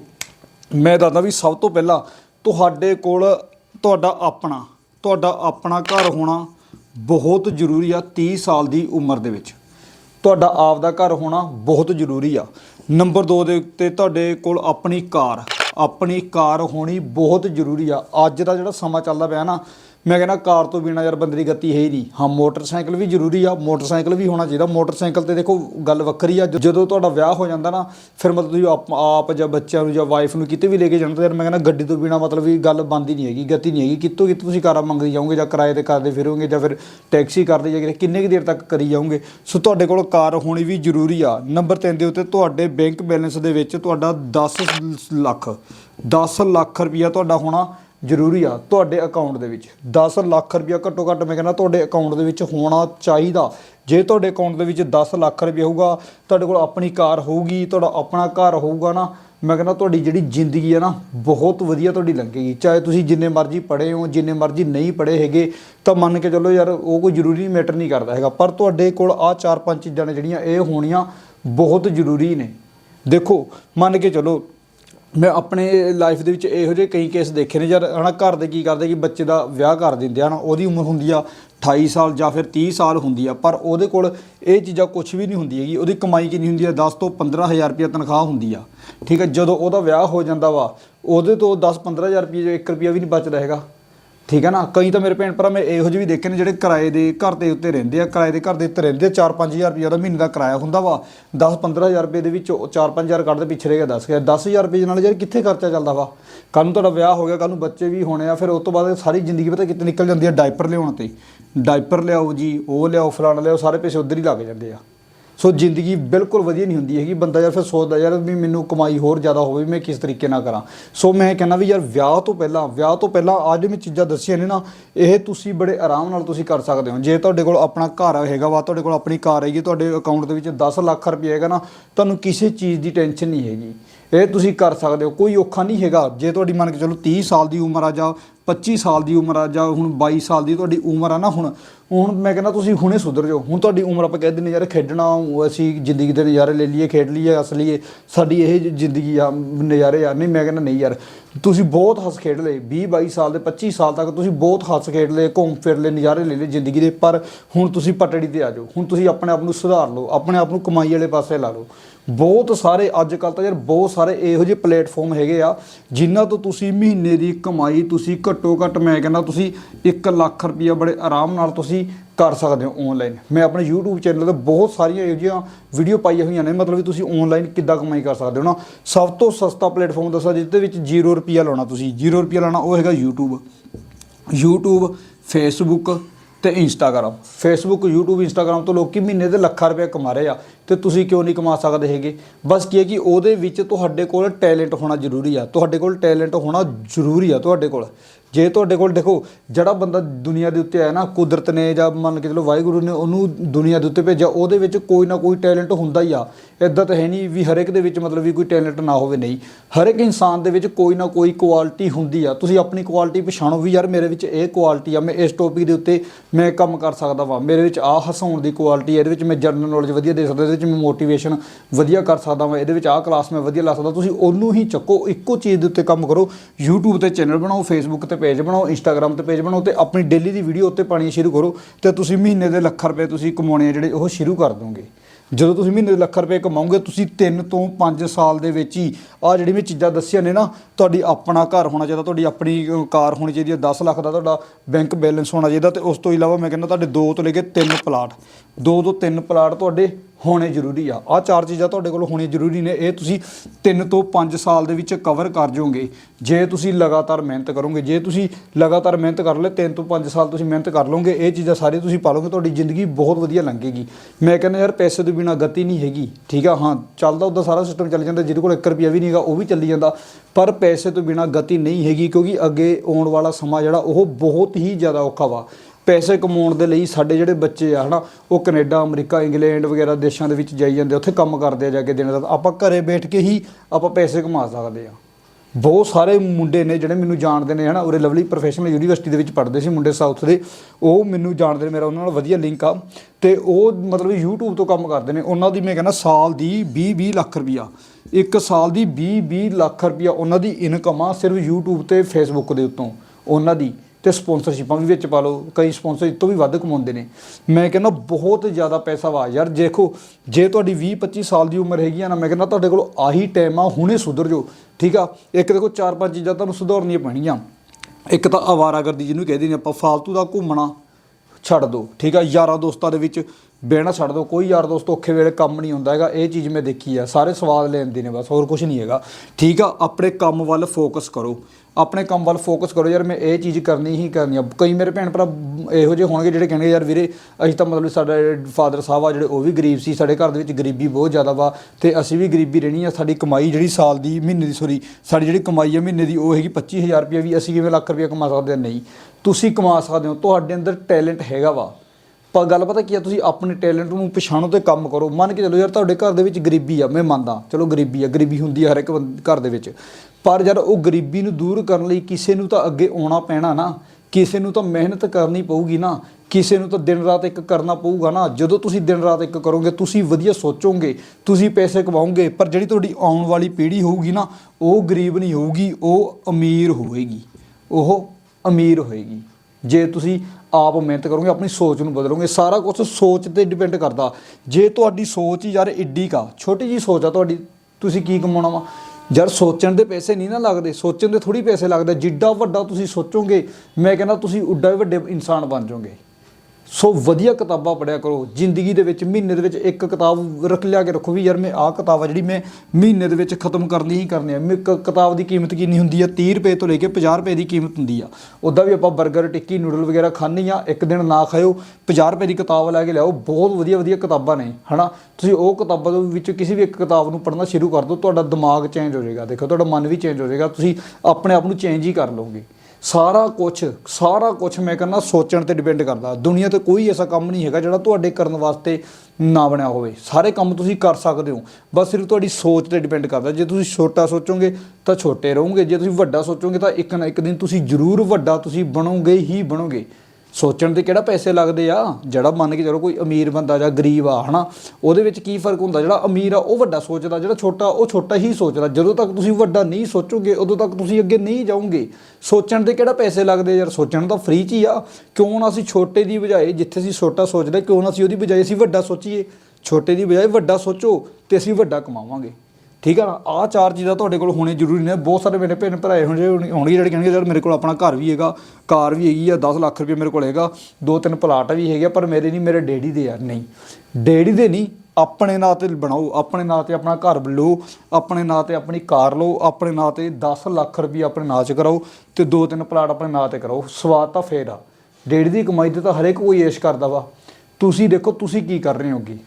ਮੈਂ ਦੱਸਦਾ ਵੀ ਸਭ ਤੋਂ ਪਹਿਲਾਂ ਤੁਹਾਡੇ ਕੋਲ ਤੁਹਾਡਾ ਆਪਣਾ ਤੁਹਾਡਾ ਆਪਣਾ ਘਰ ਹੋਣਾ ਬਹੁਤ ਜ਼ਰੂਰੀ ਆ 30 ਸਾਲ ਦੀ ਉਮਰ ਦੇ ਵਿੱਚ। ਤੁਹਾਡਾ ਆਪ ਦਾ ਘਰ ਹੋਣਾ ਬਹੁਤ ਜ਼ਰੂਰੀ ਆ। ਨੰਬਰ 2 ਦੇ ਉੱਤੇ ਤੁਹਾਡੇ ਕੋਲ ਆਪਣੀ ਕਾਰ ਆਪਣੀ ਕਾਰ ਹੋਣੀ ਬਹੁਤ ਜ਼ਰੂਰੀ ਆ। ਅੱਜ ਦਾ ਜਿਹੜਾ ਸਮਾਂ ਚੱਲਦਾ ਪਿਆ ਨਾ ਮੈਂ ਕਹਿੰਦਾ ਕਾਰ ਤੋਂ ਬਿਨਾ ਯਾਰ ਬੰਦੇ ਦੀ ਗਤੀ ਹੈ ਹੀ ਨਹੀਂ। ਹਾਂ, ਮੋਟਰਸਾਈਕਲ ਵੀ ਜ਼ਰੂਰੀ ਆ, ਮੋਟਰਸਾਈਕਲ ਵੀ ਹੋਣਾ ਚਾਹੀਦਾ। ਮੋਟਰਸਾਈਕਲ ਤੇ ਦੇਖੋ, ਗੱਲ ਵੱਖਰੀ ਆ। ਜਦੋਂ ਤੁਹਾਡਾ ਵਿਆਹ ਹੋ ਜਾਂਦਾ ਨਾ, ਫਿਰ ਮਤਲਬ ਤੁਸੀਂ ਆਪ ਆਪ ਜਾਂ ਬੱਚਿਆਂ ਨੂੰ ਜਾਂ ਵਾਈਫ ਨੂੰ ਕਿਤੇ ਵੀ ਲੈ ਕੇ ਜਾਣਾ ਤਾਂ ਯਾਰ ਮੈਂ ਕਹਿੰਦਾ ਗੱਡੀ ਤੋਂ ਬਿਨਾ ਮਤਲਬ ਵੀ ਗੱਲ ਬੰਦ ਹੀ ਨਹੀਂ ਹੈਗੀ, ਗਤੀ ਨਹੀਂ ਹੈਗੀ। ਕਿਤੋਂ ਕਿਤੇ ਤੁਸੀਂ ਕਾਰਾਂ ਮੰਗਦੇ ਜਾਓਗੇ ਜਾਂ ਕਿਰਾਏ ਤੇ ਕਰਦੇ ਫਿਰੋਗੇ ਜਾਂ ਫਿਰ ਟੈਕਸੀ ਕਰਦੇ ਜਾਂ ਕਿੰਨੇ ਕੁ ਦੇਰ ਤੱਕ ਕਰੀ ਜਾਓਗੇ? ਸੋ ਤੁਹਾਡੇ ਕੋਲ ਕਾਰ ਹੋਣੀ ਵੀ ਜ਼ਰੂਰੀ ਆ। ਨੰਬਰ 3 ਦੇ ਉੱਤੇ ਤੁਹਾਡੇ ਬੈਂਕ ਬੈਲੈਂਸ ਦੇ ਵਿੱਚ ਤੁਹਾਡਾ 10 ਲੱਖ 10 ਲੱਖ ਰੁਪਇਆ ਤੁਹਾਡਾ ਹੋਣਾ ਜ਼ਰੂਰੀ ਆ ਤੁਹਾਡੇ ਅਕਾਊਂਟ ਦੇ ਵਿੱਚ। 10 ਲੱਖ ਰੁਪਇਆ ਘੱਟੋ ਘੱਟ ਮੈਂ ਕਹਿੰਦਾ ਤੁਹਾਡੇ ਅਕਾਊਂਟ ਦੇ ਵਿੱਚ ਹੋਣਾ ਚਾਹੀਦਾ। ਜੇ ਤੁਹਾਡੇ ਅਕਾਊਂਟ ਦੇ ਵਿੱਚ 10 ਲੱਖ ਰੁਪਇਆ ਹੋਊਗਾ, ਤੁਹਾਡੇ ਕੋਲ ਆਪਣੀ ਕਾਰ ਹੋਊਗੀ, ਤੁਹਾਡਾ ਆਪਣਾ ਘਰ ਹੋਊਗਾ ਨਾ, ਮੈਂ ਕਹਿੰਦਾ ਤੁਹਾਡੀ ਜਿਹੜੀ ਜ਼ਿੰਦਗੀ ਹੈ ਨਾ, ਬਹੁਤ ਵਧੀਆ ਤੁਹਾਡੀ ਲੰਘੇਗੀ ਚਾਹੇ ਤੁਸੀਂ ਜਿੰਨੇ ਮਰਜ਼ੀ ਪੜ੍ਹੇ ਹੋ, ਜਿੰਨੇ ਮਰਜ਼ੀ ਨਹੀਂ ਪੜ੍ਹੇ ਹੈਗੇ, ਤਾਂ ਮੰਨ ਕੇ ਚੱਲੋ ਯਾਰ, ਉਹ ਕੋਈ ਜ਼ਰੂਰੀ ਮੈਟਰ ਨਹੀਂ ਕਰਦਾ ਹੈਗਾ। ਪਰ ਤੁਹਾਡੇ ਕੋਲ ਆਹ ਚਾਰ ਪੰਜ ਚੀਜ਼ਾਂ ਨੇ ਜਿਹੜੀਆਂ ਇਹ ਹੋਣੀਆਂ ਬਹੁਤ ਜ਼ਰੂਰੀ ਨੇ। ਦੇਖੋ, ਮੰਨ ਕੇ ਚੱਲੋ ਮੈਂ ਆਪਣੇ ਲਾਈਫ ਦੇ ਵਿੱਚ ਇਹੋ ਜਿਹੇ ਕਈ ਕੇਸ ਦੇਖੇ ਨੇ, ਯਾਰ ਹਨਾ ਘਰ ਦੇ ਕੀ ਕਰਦੇ ਕਿ ਬੱਚੇ ਦਾ ਵਿਆਹ ਕਰ ਦਿੰਦੇ ਆ ਨਾ ਉਹਦੀ ਉਮਰ ਹੁੰਦੀ ਆ 28 ਸਾਲ ਜਾਂ ਫਿਰ 30 ਸਾਲ ਹੁੰਦੀ ਆ, ਪਰ ਉਹਦੇ ਕੋਲ ਇਹ ਚੀਜ਼ਾਂ ਕੁਝ ਵੀ ਨਹੀਂ ਹੁੰਦੀ ਹੈਗੀ, ਉਹਦੀ ਕਮਾਈ ਕਿੰਨੀ ਹੁੰਦੀ ਆ 10 ਤੋਂ 15000 ਰੁਪਏ ਤਨਖਾਹ ਹੁੰਦੀ ਆ, ਠੀਕ ਹੈ ਜਦੋਂ ਉਹਦਾ ਵਿਆਹ ਹੋ ਜਾਂਦਾ ਵਾ, ਉਹਦੇ ਤੋਂ 10 15000 ਰੁਪਏ ਜੋ 1 ਰੁਪਿਆ ਵੀ ਨਹੀਂ ਬਚਦਾ ਹੈਗਾ। ਠੀਕ ਹੈ ਨਾ? ਕਈ ਤਾਂ ਮੇਰੇ ਭੈਣ ਭਰਾ ਮੈਂ ਇਹੋ ਜਿਹੇ ਵੀ ਦੇਖੇ ਨੇ ਜਿਹੜੇ ਕਿਰਾਏ ਦੇ ਘਰ ਦੇ ਉੱਤੇ ਰਹਿੰਦੇ ਆ, ਕਿਰਾਏ ਦੇ ਘਰ ਦੇ ਉੱਤੇ ਰਹਿੰਦੇ 4-5000 ਰੁਪਏ ਦਾ ਮਹੀਨੇ ਦਾ ਕਿਰਾਇਆ ਹੁੰਦਾ ਵਾ। 10-15000 ਰੁਪਏ ਦੇ ਵਿੱਚ 4-5000 ਕੱਢਦੇ ਪਿੱਛੇ ਰਹਿ ਗਿਆ 10000 10000 ਰੁਪਏ ਨਾਲ ਯਾਰ ਕਿੱਥੇ ਖਰਚਾ ਚੱਲਦਾ ਵਾ? ਕੱਲ ਨੂੰ ਤੁਹਾਡਾ ਵਿਆਹ ਹੋ ਗਿਆ ਕੱਲ ਨੂੰ ਬੱਚੇ ਵੀ ਹੋਣੇ ਆ, ਫਿਰ ਉਸ ਤੋਂ ਬਾਅਦ ਸਾਰੀ ਜ਼ਿੰਦਗੀ ਪਤਾ ਕਿੱਥੇ ਨਿਕਲ ਜਾਂਦੀ ਆ? ਡਾਈਪਰ ਲਿਆਉਣ ਤੇ। ਡਾਈਪਰ ਲਿਆਓ ਜੀ, ਉਹ ਲਿਆਓ, ਫਲਾਣਾ ਲਿਆਓ, ਸਾਰੇ ਪੈਸੇ ਉਧਰ ਹੀ ਲੱਗ ਜਾਂਦੇ ਆ। ਸੋ ਜ਼ਿੰਦਗੀ ਬਿਲਕੁਲ ਵਧੀਆ ਨਹੀਂ ਹੁੰਦੀ ਹੈਗੀ। ਬੰਦਾ ਯਾਰ ਫਿਰ ਸੋਚਦਾ ਯਾਰ ਵੀ ਮੈਨੂੰ ਕਮਾਈ ਹੋਰ ਜ਼ਿਆਦਾ ਹੋਵੇ ਮੈਂ ਕਿਸ ਤਰੀਕੇ ਨਾਲ ਕਰਾਂ। ਸੋ ਮੈਂ ਕਹਿੰਦਾ ਵੀ ਯਾਰ ਵਿਆਹ ਤੋਂ ਪਹਿਲਾਂ, ਵਿਆਹ ਤੋਂ ਪਹਿਲਾਂ ਅੱਜ ਮੈਂ ਚੀਜ਼ਾਂ ਦੱਸੀਆਂ ਨੇ ਨਾ, ਇਹ ਤੁਸੀਂ ਬੜੇ ਆਰਾਮ ਨਾਲ ਤੁਸੀਂ ਕਰ ਸਕਦੇ ਹੋ। ਜੇ ਤੁਹਾਡੇ ਕੋਲ ਆਪਣਾ ਘਰ ਹੈਗਾ ਵਾ, ਤੁਹਾਡੇ ਕੋਲ ਆਪਣੀ ਕਾਰ ਹੈਗੀ, ਤੁਹਾਡੇ ਅਕਾਊਂਟ ਦੇ ਵਿੱਚ 10 ਲੱਖ ਰੁਪਏ ਹੈਗਾ ਨਾ, ਤੁਹਾਨੂੰ ਕਿਸੇ ਚੀਜ਼ ਦੀ ਟੈਨਸ਼ਨ ਨਹੀਂ ਹੈਗੀ। ਇਹ ਤੁਸੀਂ ਕਰ ਸਕਦੇ ਹੋ। ਕੋਈ ਔਖਾ ਨਹੀਂ ਹੈਗਾ। ਜੇ ਤੁਹਾਡੀ ਮੰਨ ਕੇ ਚਲੋ 30 ਸਾਲ ਦੀ ਉਮਰ ਆ ਜਾਂ 25 ਸਾਲ ਦੀ ਉਮਰ ਆ ਜਾਂ ਹੁਣ 22 ਸਾਲ ਦੀ ਤੁਹਾਡੀ ਉਮਰ ਆ ਨਾ ਹੁਣ ਹੁਣ ਮੈਂ ਕਹਿੰਦਾ ਤੁਸੀਂ ਹੁਣੇ ਸੁਧਰ ਜਾਓ। ਹੁਣ ਤੁਹਾਡੀ ਉਮਰ ਆਪਾਂ ਕਹਿ ਦਿੰਦੇ ਯਾਰ ਖੇਡਣਾ ਅਸੀਂ ਜ਼ਿੰਦਗੀ ਦੇ ਨਜ਼ਾਰੇ ਲੈ ਲਈਏ, ਖੇਡ ਲਈਏ, ਹੱਸ ਲਈਏ, ਸਾਡੀ ਇਹ ਜ਼ਿੰਦਗੀ ਆ, ਨਜ਼ਾਰੇ ਆ। ਨਹੀਂ, ਮੈਂ ਕਹਿੰਦਾ ਨਹੀਂ ਯਾਰ, ਤੁਸੀਂ ਬਹੁਤ ਹੱਸ ਖੇਡ ਲਏ 20 22 ਸਾਲ ਦੇ 25 ਸਾਲ ਤੱਕ ਤੁਸੀਂ ਬਹੁਤ ਹੱਸ ਖੇਡ ਲਏ, ਘੁੰਮ ਫਿਰ ਲਏ, ਨਜ਼ਾਰੇ ਲੈ ਲਏ ਜ਼ਿੰਦਗੀ ਦੇ, ਪਰ ਹੁਣ ਤੁਸੀਂ ਪਟੜੀ ਤੇ ਆ ਜਾਓ। ਹੁਣ ਤੁਸੀਂ ਆਪਣੇ ਆਪ ਨੂੰ ਸੁਧਾਰ ਲਓ, ਆਪਣੇ ਆਪ ਨੂੰ ਕਮਾਈ ਵਾਲੇ ਪਾਸੇ ਲਾ ਲਓ। ਬਹੁਤ ਸਾਰੇ ਅੱਜ ਕੱਲ ਤਾਂ ਯਾਰ ਬਹੁਤ ਸਾਰੇ ਇਹੋ ਜਿਹੇ ਪਲੇਟਫਾਰਮ ਹੈਗੇ ਆ, ਜਿਨ੍ਹਾਂ ਤੋਂ ਤੁਸੀਂ ਮਹੀਨੇ ਦੀ ਕਮਾਈ ਤੁਸੀਂ ਘੱਟੋ ਘੱਟ ਮੈਂ ਕਹਿੰਦਾ ਤੁਸੀਂ 1 ਲੱਖ ਰੁਪਇਆ ਬੜੇ ਆਰਾਮ ਨਾਲ ਤੁਸੀਂ ਕਰ ਸਕਦੇ ਹੋ ਆਨਲਾਈਨ ਮੈਂ ਆਪਣੇ YouTube ਚੈਨਲ ਤੇ ਬਹੁਤ ਸਾਰੀਆਂ ਇਹੋ ਜਿਹੀਆਂ ਵੀਡੀਓ ਪਾਈਆਂ ਹੋਈਆਂ ਨੇ, ਮਤਲਬ ਵੀ ਤੁਸੀਂ ਆਨਲਾਈਨ ਕਿੱਦਾਂ ਕਮਾਈ ਕਰ ਸਕਦੇ ਹੋ ਨਾ। ਸਭ ਤੋਂ ਸਸਤਾ ਪਲੇਟਫਾਰਮ ਦੱਸਾਂ ਜਿਸ ਦੇ ਵਿੱਚ 0 ਰੁਪਿਆ ਲਾਉਣਾ ਤੁਸੀਂ 0 ਰੁਪਿਆ ਲਾਉਣਾ ਉਹ ਹੈਗਾ YouTube YouTube, Facebook ਤੇ Instagram ਫੇਸਬੁੱਕ YouTube, Instagram ਤੋਂ ਲੋਕੀ ਮਹੀਨੇ ਦੇ ਲੱਖਾਂ ਰੁਪਏ ਕਮਾ ਰਹੇ ਆ ਤੇ ਤੁਸੀਂ ਕਿਉਂ ਨਹੀਂ ਕਮਾ ਸਕਦੇ ਹੈਗੇ? ਬਸ ਕੀ ਹੈ ਕਿ ਉਹਦੇ ਵਿੱਚ ਤੁਹਾਡੇ ਕੋਲ ਟੈਲੈਂਟ ਹੋਣਾ ਜ਼ਰੂਰੀ ਆ, ਤੁਹਾਡੇ ਕੋਲ ਟੈਲੈਂਟ ਹੋਣਾ ਜ਼ਰੂਰੀ ਆ ਤੁਹਾਡੇ ਕੋਲ। ਜੇ ਤੁਹਾਡੇ ਕੋਲ ਦੇਖੋ, ਜਿਹੜਾ ਬੰਦਾ ਦੁਨੀਆ ਦੇ ਉੱਤੇ ਹੈ ਨਾ, ਕੁਦਰਤ ਨੇ ਜਾਂ ਮੰਨ ਕੇ ਚਲੋ ਵਾਹਿਗੁਰੂ ਨੇ ਉਹਨੂੰ ਦੁਨੀਆ ਦੇ ਉੱਤੇ ਭੇਜਿਆ, ਉਹਦੇ ਵਿੱਚ ਕੋਈ ਨਾ ਕੋਈ ਟੈਲੈਂਟ ਹੁੰਦਾ ਹੀ ਆ। ਇਦਾਂ ਤਾਂ ਹੈ ਨਹੀਂ ਵੀ ਹਰ ਇੱਕ ਦੇ ਵਿੱਚ ਮਤਲਬ ਵੀ ਕੋਈ ਟੈਲੈਂਟ ਨਾ ਹੋਵੇ, ਨਹੀਂ। ਹਰ ਇੱਕ ਇਨਸਾਨ ਦੇ ਵਿੱਚ ਕੋਈ ਨਾ ਕੋਈ ਕੁਆਲਿਟੀ ਹੁੰਦੀ ਆ। ਤੁਸੀਂ ਆਪਣੀ ਕੁਆਲਿਟੀ ਪਛਾਣੋ ਵੀ, ਯਾਰ ਮੇਰੇ ਵਿੱਚ ਇਹ ਕੁਆਲਿਟੀ ਆ, ਮੈਂ ਇਸ ਟੌਪਿਕ ਦੇ ਉੱਤੇ ਮੈਂ ਕੰਮ ਕਰ ਸਕਦਾ ਵਾਂ। ਮੇਰੇ ਵਿੱਚ ਆਹ ਹਸਾਉਣ ਦੀ ਕੁਆਲਿਟੀ ਹੈ ਇਹਦੇ ਵਿੱਚ ਮੈਂ ਜਨਰਲ ਨੌਲੇਜ ਵਧੀਆ ਦੇ ਸਕਦਾ, ਇਹਦੇ ਵਿੱਚ ਮੈਂ ਮੋਟੀਵੇਸ਼ਨ ਵਧੀਆ ਕਰ ਸਕਦਾ ਵਾਂ, ਇਹਦੇ ਵਿੱਚ ਆਹ ਕਲਾਸ ਮੈਂ ਵਧੀਆ ਲਾ ਸਕਦਾ। ਤੁਸੀਂ ਉਹਨੂੰ ਹੀ ਚੱਕੋ, ਇੱਕੋ ਚੀਜ਼ ਦੇ ਉੱਤੇ ਕੰਮ ਕਰੋ। YouTube ਤੇ ਚੈਨਲ ਬਣਾਓ, Facebook ਤੇ ਪੇਜ ਬਣਾਓ, Instagram ਤੇ ਪੇਜ ਬਣਾਓ ਤੇ ਆਪਣੀ ਡੇਲੀ ਦੀ ਵੀਡੀਓ ਉੱਤੇ ਪਾਣੀ ਸ਼ੁਰੂ ਕਰੋ ਤੇ ਤੁਸੀਂ ਮਹੀਨੇ ਦੇ ਲੱਖ ਰੁਪਏ ਤੁਸੀਂ ਕਮਾਉਣੇ ਆ ਜਿਹੜੇ ਉਹ ਸ਼ੁਰੂ ਕਰ ਦੋਗੇ। ਜਦੋਂ ਤੁਸੀਂ ਮਹੀਨੇ ਦੇ ਲੱਖ ਰੁਪਏ ਕਮਾਉਂਗੇ ਤੁਸੀਂ 3 ਤੋਂ 5 ਸਾਲ ਦੇ ਵਿੱਚ ਹੀ ਆ ਜਿਹੜੀ ਮੈਂ ਚੀਜ਼ਾਂ ਦੱਸੀਆਂ ਨੇ ਨਾ, ਤੁਹਾਡੀ ਆਪਣਾ ਘਰ ਹੋਣਾ ਚਾਹੀਦਾ, ਤੁਹਾਡੀ ਆਪਣੀ ਕਾਰ ਹੋਣੀ ਚਾਹੀਦੀ ਹੈ 10 ਲੱਖ ਦਾ ਤੁਹਾਡਾ ਬੈਂਕ ਬੈਲੈਂਸ ਹੋਣਾ ਚਾਹੀਦਾ ਤੇ ਉਸ ਤੋਂ ਇਲਾਵਾ ਮੈਂ ਕਹਿੰਦਾ ਤੁਹਾਡੇ 2 ਤੋਂ ਲੈ ਕੇ 3 ਪਲਾਟ 2 ਤੋਂ 3 ਪਲਾਟ ਤੁਹਾਡੇ ਹੋਣੇ ਜ਼ਰੂਰੀ ਆ। ਆ ਚਾਰ ਚੀਜ਼ਾਂ ਤੁਹਾਡੇ ਕੋਲ ਹੋਣੀਆਂ ਜ਼ਰੂਰੀ ਨੇ। ਇਹ ਤੁਸੀਂ 3 ਤੋਂ 5 ਸਾਲ ਦੇ ਵਿੱਚ ਕਵਰ ਕਰ ਜਾਓਗੇ। ਜੇ ਤੁਸੀਂ ਲਗਾਤਾਰ ਮਿਹਨਤ ਕਰੋਗੇ, ਜੇ ਤੁਸੀਂ ਲਗਾਤਾਰ ਮਿਹਨਤ ਕਰ ਲੈ 3 ਤੋਂ 5 ਸਾਲ ਤੁਸੀਂ ਮਿਹਨਤ ਕਰ ਲਓਗੇ, ਇਹ ਚੀਜ਼ਾਂ ਸਾਰੀ ਤੁਸੀਂ ਪਾਲੋਗੇ, ਤੁਹਾਡੀ ਜ਼ਿੰਦਗੀ ਬਹੁਤ ਵਧੀਆ ਲੰਘੇਗੀ। ਮੈਂ ਕਹਿੰਦਾ ਯਾਰ, ਪੈਸੇ ਤੋਂ ਬਿਨਾ ਗਤੀ ਨਹੀਂ ਹੈਗੀ। ਠੀਕ ਆ? ਹਾਂ, ਚੱਲਦਾ ਉਹਦਾ ਸਾਰਾ ਸਿਸਟਮ ਚੱਲ ਜਾਂਦਾ, ਜਿਹਦੇ ਕੋਲ 1 ਰੁਪਿਆ ਵੀ ਨਹੀਂ ਹੈਗਾ, ਉਹ ਵੀ ਚੱਲੀ ਜਾਂਦਾ। ਪਰ ਪੈਸੇ ਤੋਂ ਬਿਨਾ ਗਤੀ ਨਹੀਂ ਹੈਗੀ, ਕਿਉਂਕਿ ਅੱਗੇ ਆਉਣ ਵਾਲਾ ਸਮਾਂ ਜਿਹੜਾ, ਉਹ ਬਹੁਤ ਹੀ ਜ਼ਿਆਦਾ ਔਖਾ ਵਾ। ਪੈਸੇ ਕਮਾਉਣ ਦੇ ਲਈ ਸਾਡੇ ਜਿਹੜੇ ਬੱਚੇ ਆ, ਹਨਾ, ਉਹ ਕੈਨੇਡਾ, ਅਮਰੀਕਾ, ਇੰਗਲੈਂਡ ਵਗੈਰਾ ਦੇਸ਼ਾਂ ਦੇ ਵਿੱਚ ਜਾਈ ਜਾਂਦੇ ਉੱਥੇ ਕੰਮ ਕਰਦੇ ਆ ਜਾ ਕੇ ਦਿਨ ਰਾਤ। ਆਪਾਂ ਘਰੇ ਬੈਠ ਕੇ ਹੀ ਆਪਾਂ ਪੈਸੇ ਕਮਾ ਸਕਦੇ ਆ। ਬਹੁਤ ਸਾਰੇ ਮੁੰਡੇ ਨੇ ਜਿਹੜੇ ਮੈਨੂੰ ਜਾਣਦੇ ਨੇ, ਹਨਾ, ਉਰੇ ਲਵਲੀ ਪ੍ਰੋਫੈਸ਼ਨਲ ਯੂਨੀਵਰਸਿਟੀ ਦੇ ਵਿੱਚ ਪੜ੍ਹਦੇ ਸੀ ਮੁੰਡੇ ਸਾਊਥ ਦੇ। ਉਹ ਮੈਨੂੰ ਜਾਣਦੇ ਨੇ, ਮੇਰਾ ਉਹਨਾਂ ਨਾਲ ਵਧੀਆ ਲਿੰਕ ਆ। ਤੇ ਉਹ ਮਤਲਬ YouTube ਤੋਂ ਕੰਮ ਕਰਦੇ ਨੇ। ਉਹਨਾਂ ਦੀ ਮੈਂ ਕਹਿੰਦਾ ਸਾਲ ਦੀ 20 20 ਲੱਖ ਰੁਪਈਆ। ਇੱਕ ਸਾਲ ਦੀ 20 20 ਲੱਖ ਰੁਪਈਆ ਉਹਨਾਂ ਦੀ ਇਨਕਮ ਆ ਸਿਰਫ YouTube ਤੇ Facebook ਦੇ ਉੱਤੋਂ। ਉਹਨਾਂ ਦੀ। ਤੇ ਸਪਾਂਸਰਸ਼ਿਪਾਂ ਵੀ ਵਿੱਚ ਪਾ ਲਓ, ਕਈ ਸਪਾਂਸਰ ਤੋਂ ਵੀ ਵੱਧ ਕਮਾਉਂਦੇ ਨੇ। ਮੈਂ ਕਹਿੰਦਾ ਬਹੁਤ ਜ਼ਿਆਦਾ ਪੈਸਾ ਵਾ, ਯਾਰ ਦੇਖੋ, ਜੇ ਤੁਹਾਡੀ 20 25 ਸਾਲ ਦੀ ਉਮਰ ਹੈਗੀ ਆ ਨਾ, ਮੈਂ ਕਹਿੰਦਾ ਤੁਹਾਡੇ ਕੋਲ ਆਹੀ ਟਾਈਮ ਆ, ਹੁਣੇ ਸੁਧਰ ਜਾਓ, ਠੀਕ ਆ? ਇੱਕ ਦੇਖੋ, ਚਾਰ ਪੰਜ ਚੀਜ਼ਾਂ ਤੁਹਾਨੂੰ ਸੁਧਾਰਨੀਆਂ ਪੈਣੀਆਂ। ਇੱਕ ਤਾਂ ਆਵਾਰਾਗਰਦੀ ਜਿਹਨੂੰ ਕਹਿੰਦੇ ਨੇ ਆਪਾਂ, ਫਾਲਤੂ ਦਾ ਘੁੰਮਣਾ ਛੱਡ ਦਿਓ, ਠੀਕ ਆ? ਯਾਰਾਂ ਦੋਸਤਾਂ ਦੇ ਵਿੱਚ ਬਹਿਣਾ ਛੱਡ ਦਿਓ, ਕੋਈ ਯਾਰ ਦੋਸਤ ਔਖੇ ਵੇਲੇ ਕੰਮ ਨਹੀਂ ਹੁੰਦਾ ਹੈਗਾ, ਇਹ ਚੀਜ਼ ਮੈਂ ਦੇਖੀ ਆ, ਸਾਰੇ ਸਵਾਦ ਲੈਂਦੇ ਨੇ ਬਸ, ਹੋਰ ਕੁਝ ਨਹੀਂ ਹੈਗਾ, ਠੀਕ ਆ? ਆਪਣੇ ਕੰਮ ਵੱਲ ਫੋਕਸ ਕਰੋ। ਆਪਣੇ ਕੰਮ ਵੱਲ ਫੋਕਸ ਕਰੋ, ਯਾਰ ਮੈਂ ਇਹ ਚੀਜ਼ ਕਰਨੀ ਹੀ ਕਰਨੀ ਆ। ਕਈ ਮੇਰੇ ਭੈਣ ਭਰਾ ਇਹੋ ਜਿਹੇ ਹੋਣਗੇ ਜਿਹੜੇ ਕਹਿੰਦੇ, ਯਾਰ ਵੀਰੇ, ਅਸੀਂ ਤਾਂ ਮਤਲਬ ਸਾਡਾ ਫਾਦਰ ਸਾਹਿਬ ਆ ਜਿਹੜੇ ਉਹ ਵੀ ਗਰੀਬ ਸੀ, ਸਾਡੇ ਘਰ ਦੇ ਵਿੱਚ ਗਰੀਬੀ ਬਹੁਤ ਜ਼ਿਆਦਾ ਵਾ ਤੇ ਅਸੀਂ ਵੀ ਗਰੀਬੀ ਰਹਿਣੀ ਆ। ਸਾਡੀ ਕਮਾਈ ਜਿਹੜੀ ਸਾਲ ਦੀ, ਮਹੀਨੇ ਦੀ ਸੋਰੀ ਸਾਡੀ ਜਿਹੜੀ ਕਮਾਈ ਆ ਮਹੀਨੇ ਦੀ ਉਹ ਹੈਗੀ 25000 ਰੁਪਏ ਵੀ ਅਸੀਂ ਕਿਵੇਂ ਲੱਖ ਰੁਪਏ ਕਮਾ ਸਕਦੇ ਹਾਂ ਨਹੀਂ। ਤੁਸੀਂ ਕਮਾ ਸਕਦੇ ਹੋ, ਤੁਹਾਡੇ ਅੰਦਰ ਟੈਲੈਂਟ ਹੈਗਾ ਵਾ। ਪਰ ਗੱਲ ਪਤਾ ਕੀ ਆ, ਤੁਸੀਂ ਆਪਣੇ ਟੈਲੈਂਟ ਨੂੰ ਪਛਾਣੋ ਤੇ ਕੰਮ ਕਰੋ। ਮੰਨ ਕੇ ਚਲੋ ਯਾਰ ਤੁਹਾਡੇ ਘਰ ਦੇ ਵਿੱਚ ਗਰੀਬੀ ਆ, ਮੈਂ ਮੰਨਦਾ। ਚਲੋ ਗਰੀਬੀ ਆ, ਗਰੀਬੀ ਹੁੰਦੀ ਆ ਹਰ ਇੱਕ ਬੰਦ- ਘਰ ਦੇ ਵਿੱਚ। ਪਰ ਯਾਰ ਉਹ ਗਰੀਬੀ ਨੂੰ ਦੂਰ ਕਰਨ ਲਈ ਕਿਸੇ ਨੂੰ ਤਾਂ ਅੱਗੇ ਆਉਣਾ ਪੈਣਾ ਨਾ, ਕਿਸੇ ਨੂੰ ਤਾਂ ਮਿਹਨਤ ਕਰਨੀ ਪਊਗੀ ਨਾ, ਕਿਸੇ ਨੂੰ ਤਾਂ ਦਿਨ ਰਾਤ ਇੱਕ ਕਰਨਾ ਪਊਗਾ ਨਾ। ਜਦੋਂ ਤੁਸੀਂ ਦਿਨ ਰਾਤ ਇੱਕ ਕਰੋਗੇ, ਤੁਸੀਂ ਵਧੀਆ ਸੋਚੋਗੇ, ਤੁਸੀਂ ਪੈਸੇ ਕਮਾਓਗੇ, ਪਰ ਜਿਹੜੀ ਤੁਹਾਡੀ ਆਉਣ ਵਾਲੀ ਪੀੜ੍ਹੀ ਹੋਊਗੀ ਨਾ, ਉਹ ਗਰੀਬ ਨਹੀਂ ਹੋਊਗੀ, ਉਹ ਅਮੀਰ ਹੋਏਗੀ। ਉਹ ਅਮੀਰ ਹੋਏਗੀ। ਜੇ ਤੁਸੀਂ ਆਪ ਮਿਹਨਤ ਕਰੋਗੇ, ਆਪਣੀ ਸੋਚ ਨੂੰ ਬਦਲੋਗੇ, ਸਾਰਾ ਕੁਝ ਸੋਚ ਤੇ ਡਿਪੈਂਡ ਕਰਦਾ। ਜੇ ਤੁਹਾਡੀ ਸੋਚ ਹੀ ਯਾਰ ਇੱਡੀ ਕਾ ਛੋਟੀ ਜੀ ਸੋਚ ਆ ਤੁਹਾਡੀ, ਤੁਸੀਂ ਕੀ ਕਮਾਉਣਾ ਵਾ? ਯਾਰ ਸੋਚਣ ਦੇ ਪੈਸੇ ਨਹੀਂ ਨਾ ਲੱਗਦੇ, ਸੋਚਣ ਦੇ ਥੋੜੀ ਪੈਸੇ ਲੱਗਦੇ। ਜਿੱਡਾ ਵੱਡਾ ਤੁਸੀਂ ਸੋਚੋਗੇ, ਮੈਂ ਕਹਿੰਦਾ ਤੁਸੀਂ ਉੱਡਾ ਹੀ ਵੱਡੇ ਇਨਸਾਨ ਬਣ ਜਾਓਗੇ। ਸੋ ਵਧੀਆ ਕਿਤਾਬਾਂ ਪੜ੍ਹਿਆ ਕਰੋ। ਜ਼ਿੰਦਗੀ ਦੇ ਵਿੱਚ ਮਹੀਨੇ ਦੇ ਵਿੱਚ ਇੱਕ ਕਿਤਾਬ ਰੱਖ ਲਿਆ ਕੇ ਰੱਖੋ ਵੀ ਯਾਰ ਮੈਂ ਆਹ ਕਿਤਾਬ ਆ ਜਿਹੜੀ ਮੈਂ ਮਹੀਨੇ ਦੇ ਵਿੱਚ ਖਤਮ ਕਰਨੀ ਹੀ ਕਰਨੀ ਆ। ਮੈਂ ਕ- ਕਿਤਾਬ ਦੀ ਕੀਮਤ ਕਿੰਨੀ ਹੁੰਦੀ ਆ? 30 ਰੁਪਏ ਤੋਂ ਲੈ ਕੇ 50 ਰੁਪਏ ਦੀ ਕੀਮਤ ਹੁੰਦੀ ਆ। ਉੱਦਾਂ ਵੀ ਆਪਾਂ 버ਗਰ ਟਿੱਕੀ, ਨੂਡਲ ਵਗੈਰਾ ਖਾਂਦੇ ਆ। ਇੱਕ ਦਿਨ ਨਾ ਖਾਓ 50 ਰੁਪਏ ਦੀ ਕਿਤਾਬ ਲੈ ਕੇ ਲਿਆਓ। ਬਹੁਤ ਵਧੀਆ ਵਧੀਆ ਕਿਤਾਬਾਂ ਨੇ, ਹਨਾ? ਤੁਸੀਂ ਉਹ ਕਿਤਾਬਾਂ ਦੇ ਵਿੱਚ ਕਿਸੇ ਵੀ ਇੱਕ ਕਿਤਾਬ ਨੂੰ ਪੜ੍ਹਨਾ ਸ਼ੁਰੂ ਕਰ ਦਿਓ, ਤੁਹਾਡਾ ਦਿਮਾਗ ਚੇਂਜ ਹੋ ਜਾਏਗਾ। ਦੇਖੋ, ਤੁਹਾਡਾ ਮਨ ਵੀ ਚੇਂਜ ਹੋ ਜਾਏਗਾ। ਤੁਸੀਂ ਆਪਣੇ ਆਪ ਨੂੰ ਚੇਂਜ ਹੀ ਕਰ ਲਓਗੇ। ਸਾਰਾ ਕੁਝ ਸਾਰਾ ਕੁਝ ਮੈਂ ਕਹਿੰਦਾ ਸੋਚਣ ਤੇ ਡਿਪੈਂਡ ਕਰਦਾ। ਦੁਨੀਆ ਤੇ ਕੋਈ ਐਸਾ ਕੰਮ ਨਹੀਂ ਹੈਗਾ ਜਿਹੜਾ ਤੁਹਾਡੇ ਕਰਨ ਵਾਸਤੇ ਨਾ ਬਣਿਆ ਹੋਵੇ। ਸਾਰੇ ਕੰਮ ਤੁਸੀਂ ਕਰ ਸਕਦੇ ਹੋ। ਬਸ ਸਿਰਫ ਤੁਹਾਡੀ ਸੋਚ ਤੇ ਡਿਪੈਂਡ ਕਰਦਾ। ਜੇ ਤੁਸੀਂ ਛੋਟਾ ਸੋਚੋਗੇ ਤਾਂ ਛੋਟੇ ਰਹੋਗੇ। ਜੇ ਤੁਸੀਂ ਵੱਡਾ ਸੋਚੋਗੇ ਤਾਂ ਇੱਕ ਨਾ ਇੱਕ ਦਿਨ ਤੁਸੀਂ ਜ਼ਰੂਰ ਵੱਡਾ ਤੁਸੀਂ ਬਣੋਗੇ ਹੀ ਬਣੋਗੇ। ਸੋਚਣ ਦੇ ਕਿਹੜਾ ਪੈਸੇ ਲੱਗਦੇ ਆ? ਜਿਹੜਾ ਮੰਨ ਕੇ ਚਲੋ ਕੋਈ ਅਮੀਰ ਬੰਦਾ ਜਾਂ ਗਰੀਬ ਆ, ਹਨਾ? ਉਹਦੇ ਵਿੱਚ ਕੀ ਫ਼ਰਕ ਹੁੰਦਾ? ਜਿਹੜਾ ਅਮੀਰ ਆ, ਉਹ ਵੱਡਾ ਸੋਚਦਾ, ਜਿਹੜਾ ਛੋਟਾ, ਉਹ ਛੋਟਾ ਹੀ ਸੋਚਦਾ। ਜਦੋਂ ਤੱਕ ਤੁਸੀਂ ਵੱਡਾ ਨਹੀਂ ਸੋਚੋਗੇ, ਉਦੋਂ ਤੱਕ ਤੁਸੀਂ ਅੱਗੇ ਨਹੀਂ ਜਾਓਗੇ। ਸੋਚਣ ਦੇ ਕਿਹੜਾ ਪੈਸੇ ਲੱਗਦੇ ਯਾਰ? ਸੋਚਣ ਤਾਂ ਫ੍ਰੀ ਚ ਹੀ ਆ। ਕਿਉਂ ਨਾ ਅਸੀਂ ਛੋਟੇ ਦੀ ਬਜਾਏ, ਜਿੱਥੇ ਅਸੀਂ ਛੋਟਾ ਸੋਚਦੇ, ਕਿਉਂ ਨਾ ਅਸੀਂ ਉਹਦੀ ਬਜਾਏ ਅਸੀਂ ਵੱਡਾ ਸੋਚੀਏ। ਛੋਟੇ ਦੀ ਬਜਾਏ ਵੱਡਾ ਸੋਚੋ ਤੇ ਅਸੀਂ ਵੱਡਾ ਕਮਾਵਾਂਗੇ। ਠੀਕ ਆ ਨਾ? ਆਹ ਚਾਰ ਚੀਜ਼ਾਂ ਤੁਹਾਡੇ ਕੋਲ ਹੋਣੇ ਜ਼ਰੂਰੀ ਨੇ। ਬਹੁਤ ਸਾਰੇ ਮੇਰੇ ਭੈਣ ਭਰਾਏ ਇਹੋ ਹੋਣੇ- ਹੋਣਗੇ ਜਿਹੜੇ ਕਹਿਣਗੇ ਯਾਰ ਮੇਰੇ ਕੋਲ ਆਪਣਾ ਘਰ ਵੀ ਹੈਗਾ ਕਾਰ ਵੀ ਹੈਗੀ ਆ 10 ਲੱਖ ਰੁਪਏ ਮੇਰੇ ਕੋਲ ਹੈਗਾ ਦੋ ਤਿੰਨ ਪਲਾਟ ਵੀ ਹੈਗੇ ਆ, ਪਰ ਮੇਰੇ ਨਹੀਂ ਮੇਰੇ ਡੈਡੀ ਦੇ ਯਾਰ ਨਹੀਂ। ਡੈਡੀ ਦੇ ਨਹੀਂ ਆਪਣੇ ਨਾਂ ਤੇ ਬਣਾਓ ਆਪਣੇ ਨਾਂ ਤੇ ਆਪਣਾ ਘਰ ਲਓ ਆਪਣੇ ਨਾਂ ਤੇ ਆਪਣੀ ਕਾਰ ਲਓ ਆਪਣੇ ਨਾਂ ਤੇ 10 ਲੱਖ ਰੁਪਏ ਆਪਣੇ ਨਾਂ 'ਚ ਕਰਾਓ ਤੇ ਦੋ ਤਿੰਨ ਪਲਾਟ ਆਪਣੇ ਨਾਂ ਤੇ ਕਰਾਓ। ਸਵਾਦ ਤਾਂ ਫੇਰ ਆ। ਡੇਢ ਦੀ ਕਮਾਈ ਤੇ ਤਾਂ ਹਰੇਕ ਕੋਈ ਐਸ਼ ਕਰਦਾ ਵਾ। ਤੁਸੀਂ ਦੇਖੋ ਤੁਸੀਂ ਕੀ ਕਰ ਰਹੇ ਹੋਗੇ।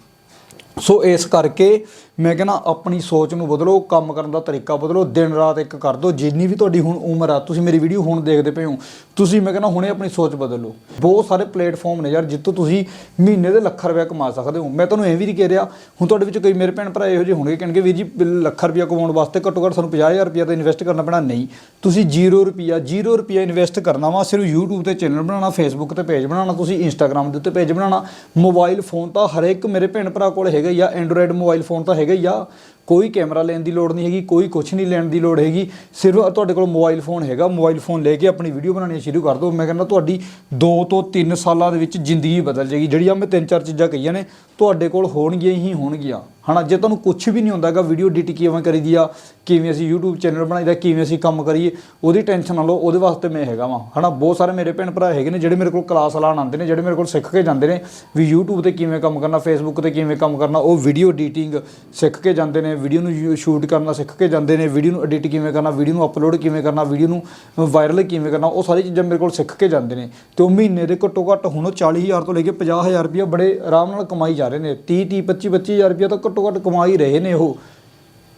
ਸੋ ਇਸ ਕਰਕੇ ਮੈਂ ਕਹਿੰਦਾ ਆਪਣੀ ਸੋਚ ਨੂੰ ਬਦਲੋ, ਕੰਮ ਕਰਨ ਦਾ ਤਰੀਕਾ ਬਦਲੋ, ਦਿਨ ਰਾਤ ਇੱਕ ਕਰ ਦਿਓ ਜਿੰਨੀ ਵੀ ਤੁਹਾਡੀ ਹੁਣ ਉਮਰ ਆ, ਤੁਸੀਂ ਮੇਰੀ ਵੀਡੀਓ ਹੁਣ ਦੇਖਦੇ ਪਏ ਹੋ। ਤੁਸੀਂ ਮੈਂ ਕਹਿੰਦਾ ਹੁਣੇ ਆਪਣੀ ਸੋਚ ਬਦਲੋ। ਬਹੁਤ ਸਾਰੇ ਪਲੇਟਫਾਰਮ ਨੇ ਯਾਰ ਜਿੱਤੋਂ ਤੁਸੀਂ ਮਹੀਨੇ ਦੇ ਲੱਖ ਰੁਪਏ ਕਮਾ ਸਕਦੇ ਹੋ। ਮੈਂ ਤੁਹਾਨੂੰ ਇਹ ਵੀ ਨਹੀਂ ਕਹਿ ਰਿਹਾ, ਹੁਣ ਤੁਹਾਡੇ ਵਿੱਚ ਕਈ ਮੇਰੇ ਭੈਣ ਭਰਾ ਇਹੋ ਜਿਹੇ ਹੋਣਗੇ ਕਹਿਣਗੇ, ਵੀਰ ਜੀ ਲੱਖ ਰੁਪਏ ਕਮਾਉਣ ਵਾਸਤੇ ਘੱਟੋ ਘੱਟ ਸਾਨੂੰ 50000 ਰੁਪਏ ਤਾਂ ਇਨਵੈਸਟ ਕਰਨਾ ਪੈਣਾ। ਨਹੀਂ। ਤੁਸੀਂ 0 ਰੁਪਿਆ 0 ਰੁਪਿਆ ਇਨਵੈਸਟ ਕਰਨਾ ਵਾ, ਸਿਰਫ YouTube ਤੇ ਚੈਨਲ ਬਣਾਉਣਾ, Facebook ਤੇ ਪੇਜ ਬਣਾਉਣਾ, ਤੁਸੀਂ Instagram ਦੇ ਉੱਤੇ ਪੇਜ ਬਣਾਉਣਾ। ਮੋਬਾਈਲ ਫੋਨ ਤਾਂ ਹਰੇਕ ਮੇਰੇ ਭੈਣ ਭਰਾ ਕੋਲ ਹੈਗਾ ਹੀ ਆ ਐਂਡਰੋਇਡ ਮੋਬਾਈਲ ਫੋਨ ਤਾਂ ਹੈਗਾ ਹੀ ਆ। ਕੋਈ ਕੈਮਰਾ ਲੈਣ ਦੀ ਲੋੜ ਨਹੀਂ ਹੈਗੀ, ਕੋਈ ਕੁਝ ਨਹੀਂ ਲੈਣ ਦੀ ਲੋੜ ਹੈਗੀ। ਸਿਰਫ ਤੁਹਾਡੇ ਕੋਲ ਮੋਬਾਈਲ ਫੋਨ ਹੈਗਾ। ਮੋਬਾਈਲ ਫੋਨ ਲੈ ਕੇ ਆਪਣੀ ਵੀਡੀਓ ਬਣਾਉਣੀ ਸ਼ੁਰੂ ਕਰ ਦਿਓ। ਮੈਂ ਕਹਿੰਦਾ ਤੁਹਾਡੀ 2 ਤੋਂ 3 ਸਾਲਾਂ ਦੇ ਵਿੱਚ ਜ਼ਿੰਦਗੀ ਬਦਲ ਜਾਏਗੀ। ਜਿਹੜੀਆਂ ਮੈਂ ਤਿੰਨ ਚਾਰ ਚੀਜ਼ਾਂ ਕਹੀਆਂ ਨੇ, ਤੁਹਾਡੇ ਕੋਲ ਹੋਣਗੀਆਂ ਹੀ ਹੋਣਗੀਆਂ। ਹਨਾ, ਜੇ ਤੁਹਾਨੂੰ ਕੁਝ ਵੀ ਨਹੀਂ ਹੁੰਦਾਗਾ ਵੀਡੀਓ ਐਡਿਟ ਕਿਵੇਂ ਕਰੀਦੀ ਆ, ਕਿਵੇਂ ਅਸੀਂ YouTube ਚੈਨਲ ਬਣਾਈਦਾ ਕਿਵੇਂ ਅਸੀਂ ਕੰਮ ਕਰੀਏ, ਉਹਦੀ ਟੈਨਸ਼ਨ ਨਾ ਲਓ, ਉਹਦੇ ਵਾਸਤੇ ਮੈਂ ਹੈਗਾ ਵਾਂ। ਹਨਾ, ਬਹੁਤ ਸਾਰੇ ਮੇਰੇ ਭੈਣ ਭਰਾ ਹੈਗੇ ਨੇ, ਜਿਹੜੇ ਮੇਰੇ ਕੋਲ ਕਲਾਸ ਲਾਣ ਆਉਂਦੇ ਨੇ, ਜਿਹੜੇ ਮੇਰੇ ਕੋਲ ਸਿੱਖ ਕੇ ਜਾਂਦੇ ਨੇ, ਵੀ YouTube ਤੇ ਕਿਵੇਂ ਕੰਮ ਕਰਨਾ, Facebook ਤੇ ਕਿਵੇਂ ਕੰਮ ਕਰਨਾ, ਉਹ ਵੀਡੀਓ ਐਡੀਟਿੰਗ ਸਿੱਖ ਕੇ ਜਾਂਦੇ ਨੇ ਵੀਡੀਓ ਨੂੰ ਸ਼ੂਟ ਕਰਨਾ ਸਿੱਖ ਕੇ ਜਾਂਦੇ ਨੇ ਵੀਡੀਓ ਨੂੰ ਐਡਿਟ ਕਿਵੇਂ ਕਰਨਾ ਵੀਡੀਓ ਨੂੰ ਅਪਲੋਡ ਕਿਵੇਂ ਕਰਨਾ ਵੀਡੀਓ ਨੂੰ ਵਾਇਰਲ ਕਿਵੇਂ ਕਰਨਾ, ਉਹ ਸਾਰੀ ਚੀਜ਼ਾਂ ਮੇਰੇ ਕੋਲ ਸਿੱਖ ਕੇ ਜਾਂਦੇ ਨੇ। ਤੇ ਉਹ ਮਹੀਨੇ ਦੇ ਘੱਟੋ ਘੱਟ ਹੁਣ ਉਹ 40000 ਤੋਂ ਲੈ ਕੇ 50000 ਰੁਪਏ ਬੜੇ ਆਰਾਮ ਨਾਲ ਕਮਾਈ ਜਾ ਰਹੇ ਨੇ। 30 30 25 25000 ਰੁਪਏ ਤੱਕ ਘੱਟੋ ਘੱਟ ਕਮਾ ਹੀ ਰਹੇ ਨੇ ਉਹ।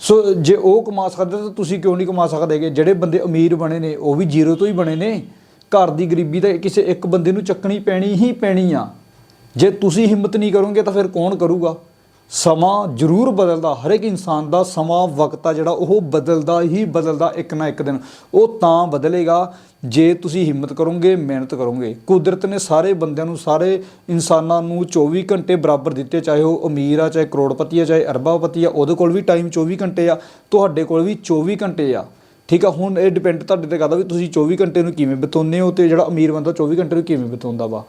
ਸੋ ਜੇ ਉਹ ਕਮਾ ਸਕਦੇ ਤਾਂ ਤੁਸੀਂ ਕਿਉਂ ਨਹੀਂ ਕਮਾ ਸਕਦੇਗੇ ਜਿਹੜੇ ਬੰਦੇ ਅਮੀਰ ਬਣੇ ਨੇ, ਉਹ ਵੀ ਜ਼ੀਰੋ ਤੋਂ ਹੀ ਬਣੇ ਨੇ। ਘਰ ਦੀ ਗਰੀਬੀ ਤਾਂ ਕਿਸੇ ਇੱਕ ਬੰਦੇ ਨੂੰ ਚੱਕਣੀ ਪੈਣੀ ਹੀ ਪੈਣੀ ਆ। ਜੇ ਤੁਸੀਂ ਹਿੰਮਤ ਨਹੀਂ ਕਰੋਗੇ ਤਾਂ ਫਿਰ ਕੌਣ ਕਰੂਗਾ? ਸਮਾਂ ਜ਼ਰੂਰ ਬਦਲਦਾ ਹਰ ਇੱਕ ਇਨਸਾਨ ਦਾ ਸਮਾਂ, ਵਕਤ ਆ ਜਿਹੜਾ, ਉਹ ਬਦਲਦਾ ਹੀ ਬਦਲਦਾ ਇੱਕ ਨਾ ਇੱਕ ਦਿਨ। ਉਹ ਤਾਂ ਬਦਲੇਗਾ ਜੇ ਤੁਸੀਂ ਹਿੰਮਤ ਕਰੋਗੇ, ਮਿਹਨਤ ਕਰੋਗੇ। ਕੁਦਰਤ ਨੇ ਸਾਰੇ ਬੰਦਿਆਂ ਨੂੰ, ਸਾਰੇ ਇਨਸਾਨਾਂ ਨੂੰ 24 ਘੰਟੇ ਬਰਾਬਰ ਦਿੱਤੇ, ਚਾਹੇ ਉਹ ਅਮੀਰ ਆ, ਚਾਹੇ ਕਰੋੜਪਤੀ ਆ, ਚਾਹੇ ਅਰਬਾਪਤੀ ਆ, ਉਹਦੇ ਕੋਲ ਵੀ ਟਾਈਮ 24 ਘੰਟੇ ਆ, ਤੁਹਾਡੇ ਕੋਲ ਵੀ 24 ਘੰਟੇ ਆ। ਠੀਕ ਆ, ਹੁਣ ਇਹ ਡਿਪੈਂਡ ਤੁਹਾਡੇ ਤੇ ਕਰਦਾ ਵੀ ਤੁਸੀਂ 24 ਘੰਟੇ ਨੂੰ ਕਿਵੇਂ ਬਿਤਾਉਂਦੇ ਹੋ ਤੇ ਜਿਹੜਾ ਅਮੀਰ ਬੰਦਾ 24 ਘੰਟੇ ਨੂੰ ਕਿਵੇਂ ਬਿਤਾਉਂਦਾ ਵਾ।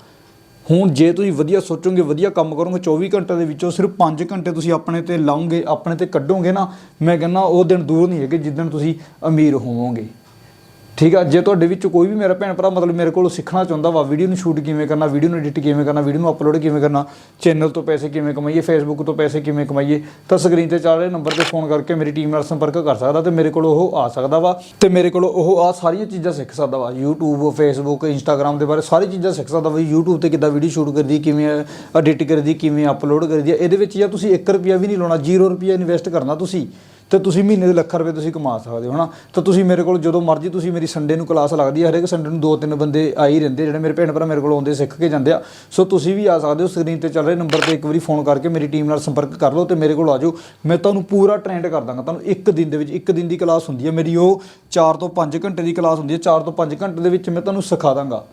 ਹੁਣ ਜੇ ਤੁਸੀਂ ਵਧੀਆ ਸੋਚੋਗੇ, ਵਧੀਆ ਕੰਮ ਕਰੋਗੇ 24 ਘੰਟੇ ਦੇ ਵਿੱਚੋਂ ਸਿਰਫ 5 ਘੰਟੇ ਤੁਸੀਂ ਆਪਣੇ ਤੇ ਲਾਉਂਗੇ, ਆਪਣੇ ਤੇ ਕੱਢੋਗੇ ਨਾ, ਮੈਂ ਕਹਿੰਦਾ ਉਹ ਦਿਨ ਦੂਰ ਨਹੀਂ ਹੈਗੇ ਜਿੱਦਣ ਤੁਸੀਂ ਅਮੀਰ ਹੋਵੋਗੇ। ਠੀਕ ਆ, ਜੇ ਤੁਹਾਡੇ ਵਿੱਚ ਕੋਈ ਵੀ ਮੇਰਾ ਭੈਣ ਭਰਾ ਮਤਲਬ ਮੇਰੇ ਕੋਲੋਂ ਸਿੱਖਣਾ ਚਾਹੁੰਦਾ ਵਾ ਵੀਡੀਓ ਨੂੰ ਸ਼ੂਟ ਕਿਵੇਂ ਕਰਨਾ ਵੀਡੀਓ ਨੂੰ ਐਡਿਟ ਕਿਵੇਂ ਕਰਨਾ ਵੀਡੀਓ ਨੂੰ ਅਪਲੋਡ ਕਿਵੇਂ ਕਰਨਾ ਚੈਨਲ ਤੋਂ ਪੈਸੇ ਕਿਵੇਂ ਕਮਾਈਏ ਫੇਸਬੁੱਕ ਤੋਂ ਪੈਸੇ ਕਿਵੇਂ ਕਮਾਈਏ, ਤਾਂ ਸਕਰੀਨ ਤੇ ਚੱਲ ਰਹੇ ਨੰਬਰ ਤੇ ਫੋਨ ਕਰਕੇ ਮੇਰੀ ਟੀਮ ਨਾਲ ਸੰਪਰਕ ਕਰ ਸਕਦਾ ਤੇ ਮੇਰੇ ਕੋਲ ਉਹ ਆ ਸਕਦਾ ਵਾ ਤੇ ਮੇਰੇ ਕੋਲ ਉਹ ਆ ਸਾਰੀਆਂ ਚੀਜ਼ਾਂ ਸਿੱਖ ਸਕਦਾ ਵਾ। YouTube, Facebook, Instagram ਦੇ ਬਾਰੇ ਸਾਰੀ ਚੀਜ਼ਾਂ ਸਿੱਖ ਸਕਦਾ ਵਾ YouTube ਤੇ ਕਿੱਦਾਂ ਵੀਡੀਓ ਸ਼ੂਟ ਕਰਦੀ, ਕਿਵੇਂ ਐਡਿਟ ਕਰਦੀ, ਕਿਵੇਂ ਅਪਲੋਡ ਕਰਦੀ ਆ, ਇਹਦੇ ਵਿੱਚ ਜਾਂ ਤੁਸੀਂ 1 ਰੁਪਿਆ ਵੀ ਨਹੀਂ ਲਾਉਣਾ 0 ਰੁਪਿਆ ਇਨਵੈਸਟ ਕਰਨਾ ਤੁਸੀਂ। ਤੇ ਤੁਸੀਂ ਮਹੀਨੇ ਦੇ ਲੱਖ ਰੁਪਏ ਤੁਸੀਂ ਕਮਾ ਸਕਦੇ ਹੋ, ਹਨਾ? ਤਾਂ ਤੁਸੀਂ ਮੇਰੇ ਕੋਲ ਜਦੋਂ ਮਰਜ਼ੀ ਤੁਸੀਂ ਮੇਰੀ ਸੰਡੇ ਨੂੰ ਕਲਾਸ ਲੱਗਦੀ ਹੈ ਹਰੇਕ ਸੰਡੇ ਨੂੰ ਦੋ ਤਿੰਨ ਬੰਦੇ ਆ ਹੀ ਰਹਿੰਦੇ ਜਿਹੜੇ ਮੇਰੇ ਭੈਣ ਭਰਾ ਮੇਰੇ ਕੋਲ ਆਉਂਦੇ ਸਿੱਖ ਕੇ ਜਾਂਦੇ ਆ। ਸੋ ਤੁਸੀਂ ਵੀ ਆ ਸਕਦੇ ਹੋ ਸਕਰੀਨ ਤੇ ਚੱਲ ਰਹੇ ਨੰਬਰ ਤੇ ਇੱਕ ਵਾਰੀ ਫੋਨ ਕਰਕੇ ਮੇਰੀ ਟੀਮ ਨਾਲ ਸੰਪਰਕ ਕਰ ਲਓ ਤੇ ਮੇਰੇ ਕੋਲ ਆ ਜਾਓ। ਮੈਂ ਤੁਹਾਨੂੰ ਪੂਰਾ ਟ੍ਰੇਨਡ ਕਰ ਦਾਂਗਾ, ਤੁਹਾਨੂੰ ਇੱਕ ਦਿਨ ਦੇ ਵਿੱਚ, ਇੱਕ ਦਿਨ ਦੀ ਕਲਾਸ ਹੁੰਦੀ ਹੈ ਮੇਰੀ, ਉਹ 4 ਤੋਂ 5 ਘੰਟੇ ਦੀ ਕਲਾਸ ਹੁੰਦੀ ਹੈ 4 ਤੋਂ 5 ਘੰਟੇ ਦੇ ਵਿੱਚ ਮੈਂ ਤੁਹਾਨੂੰ ਸਿਖਾ ਦਾਂਗਾ।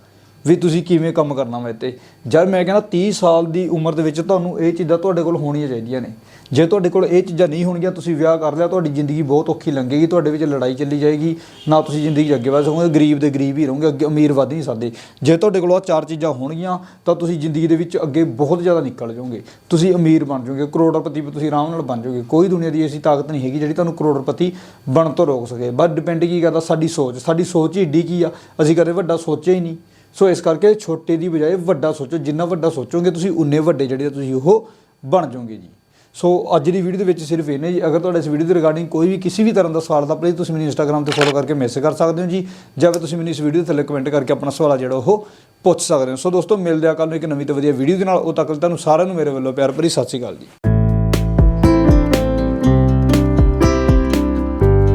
ਵੀ ਤੁਸੀਂ ਕਿਵੇਂ ਕੰਮ ਕਰਨਾ ਵਾ ਇੱਥੇ? ਜਦ ਮੈਂ ਕਹਿੰਦਾ 30 ਸਾਲ ਦੀ ਉਮਰ ਦੇ ਵਿੱਚ ਤੁਹਾਨੂੰ ਇਹ ਚੀਜ਼ਾਂ ਤੁਹਾਡੇ ਕੋਲ ਹੋਣੀਆਂ ਚਾਹੀਦੀਆਂ ਨੇ। ਜੇ ਤੁਹਾਡੇ ਕੋਲ ਇਹ ਚੀਜ਼ਾਂ ਨਹੀਂ ਹੋਣਗੀਆਂ, ਤੁਸੀਂ ਵਿਆਹ ਕਰ ਲਿਆ, ਤੁਹਾਡੀ ਜ਼ਿੰਦਗੀ ਬਹੁਤ ਔਖੀ ਲੰਘੇਗੀ, ਤੁਹਾਡੇ ਵਿੱਚ ਲੜਾਈ ਚੱਲੀ ਜਾਏਗੀ, ਨਾ ਤੁਸੀਂ ਜ਼ਿੰਦਗੀ 'ਚ ਅੱਗੇ ਵਧ ਸਕੋਗੇ, ਗਰੀਬ ਦੇ ਗਰੀਬ ਹੀ ਰਹੋਗੇ, ਅੱਗੇ ਅਮੀਰ ਵੱਧ ਨਹੀਂ ਸਕਦੇ। ਜੇ ਤੁਹਾਡੇ ਕੋਲ ਆਹ ਚਾਰ ਚੀਜ਼ਾਂ ਹੋਣਗੀਆਂ, ਤਾਂ ਤੁਸੀਂ ਜ਼ਿੰਦਗੀ ਦੇ ਵਿੱਚ ਅੱਗੇ ਬਹੁਤ ਜ਼ਿਆਦਾ ਨਿਕਲ ਜਾਓਗੇ। ਤੁਸੀਂ ਅਮੀਰ ਬਣ ਜਾਓਗੇ, ਕਰੋੜਪਤੀ ਵੀ ਤੁਸੀਂ ਆਰਾਮ ਨਾਲ ਬਣ ਜਾਓਗੇ। ਕੋਈ ਦੁਨੀਆ ਦੀ ਐਸੀ ਤਾਕਤ ਨਹੀਂ ਹੈਗੀ ਜਿਹੜੀ ਤੁਹਾਨੂੰ ਕਰੋੜਪਤੀ ਬਣ ਤੋਂ ਰੋਕ ਸਕੇ। ਬਸ ਡਿਪੈਂਡ ਕੀ ਕਰਦਾ, ਸਾਡੀ ਸੋਚ ਸਾਡੀ ਸੋਚ ਹੀ ਏਡੀ ਕੀ ਆ, ਅਸੀਂ ਕਦੇ ਵੱਡਾ ਸੋਚਿਆ ਹੀ ਨਹੀਂ। ਸੋ ਇਸ ਕਰਕੇ ਛੋਟੇ ਦੀ ਬਜਾਏ ਵੱਡਾ ਸੋਚੋ, ਜਿੰਨਾ ਵੱਡਾ ਸੋਚੋਗੇ ਤੁਸੀਂ, ਉਨੇ ਵੱਡੇ ਜਿਹੜੇ ਆ ਤੁਸੀਂ ਉਹ ਬਣ ਜਾਓਗੇ ਜੀ। ਸੋ ਅੱਜ ਦੀ ਵੀਡੀਓ ਦੇ ਵਿੱਚ ਸਿਰਫ ਇਹਨੇ ਜੀ, ਅਗਰ ਤੁਹਾਡਾ ਇਸ ਵੀਡੀਓ ਦੇ ਰਿਗਾਰਡਿੰਗ ਕੋਈ ਵੀ ਕਿਸੇ ਵੀ ਤਰ੍ਹਾਂ ਦਾ ਸਵਾਲ ਦਾ ਪਲੀਜ਼ ਤੁਸੀਂ ਮੈਨੂੰ ਇੰਸਟਾਗ੍ਰam ਤੇ ਫੋਲੋ ਕਰਕੇ ਮੈਸੇਜ ਕਰ ਸਕਦੇ ਹੋ ਜੀ, ਜਾਂ ਫਿਰ ਤੁਸੀਂ ਮੈਨੂੰ ਇਸ ਵੀਡੀਓ ਦੇ ਥੱਲੇ ਕਮੈਂਟ ਕਰਕੇ ਆਪਣਾ ਸਵਾਲ ਆ ਜਿਹੜਾ ਉਹ ਪੁੱਛ ਸਕਦੇ ਹੋ। ਸੋ ਦੋਸਤੋ, ਮਿਲਦੇ ਆ ਕੱਲ ਨੂੰ ਇੱਕ ਨਵੀਂ ਤੇ ਵਧੀਆ ਵੀਡੀਓ ਦੇ ਨਾਲ। ਉਹ ਤੱਕ ਤੁਹਾਨੂੰ ਸਾਰਿਆਂ ਨੂੰ ਮੇਰੇ ਵੱਲੋਂ ਪਿਆਰ ਭਰੀ ਸਤਿ ਸ਼੍ਰੀ ਅਕਾਲ ਜੀ।